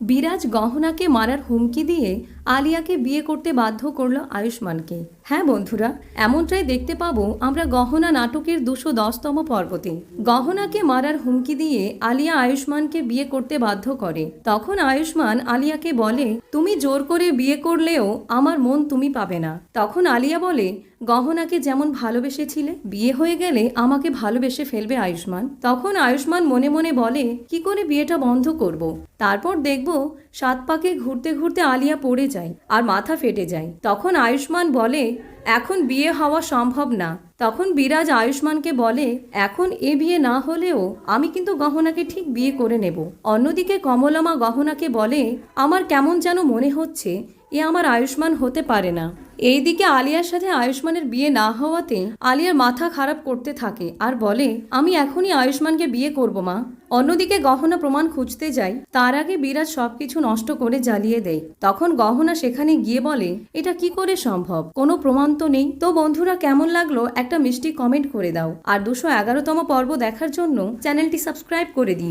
বিরাজ গহনাকে মারার হুমকি দিয়ে আলিয়াকে বিয়ে করতে বাধ্য করল আয়ুষ্মানকে। হ্যাঁ বন্ধুরা, এমনটাই দেখতে পাবো আমরা গহনা নাটকের দুশো দশতম পর্বতে। গহনাকে মারার হুমকি দিয়ে আলিয়া আয়ুষ্মানকে বিয়ে করতে বাধ্য করে। তখন আয়ুষ্মান আলিয়াকে বলে, তুমি জোর করে বিয়ে করলেও আমার মন তুমি পাবে না। তখন আলিয়া বলে, গহনাকে যেমন ভালোবেসেছিলে, বিয়ে হয়ে গেলে আমাকে ভালোবেসে ফেলবে আয়ুষ্মান। তখন আয়ুষ্মান মনে মনে বলে, কি করে বিয়েটা বন্ধ করব। তারপর দেখব সাত পাকে ঘুরতে ঘুরতে আলিয়া পড়ে যায় আর মাথা ফেটে যায়। তখন আয়ুষ্মান বলে, এখন বিয়ে হওয়া সম্ভব না। তখন বিরাজ আয়ুষ্মানকে বলে, এখন এ বিয়ে না হলেও আমি কিন্তু গহনাকে ঠিক বিয়ে করে নেব। অন্যদিকে কমলামা গহনাকে বলে, আমার কেমন যেন মনে হচ্ছে, এ আমার আয়ুষ্মান হতে পারে না। এইদিকে আলিয়ার সাথে আয়ুষ্মানের বিয়ে না হওয়াতে আলিয়ার মাথা খারাপ করতে থাকে আর বলে, আমি এখনই আয়ুষ্মানকে বিয়ে করব, মা। অন্যদিকে গহনা প্রমাণ খুঁজতে যাই তার আগে বিরাজ সবকিছু নষ্ট করে জ্বালিয়ে দেয়। তখন গহনা সেখানে গিয়ে বলে, এটা কি করে সম্ভব? কোনো প্রমাণ তো নেই? তো বন্ধুরা, কেমন লাগল? একটা মিষ্টি কমেন্ট করে দাও। আর দুশো এগারোতম পর্ব দেখার জন্য চ্যানেলটি সাবস্ক্রাইব করে দিই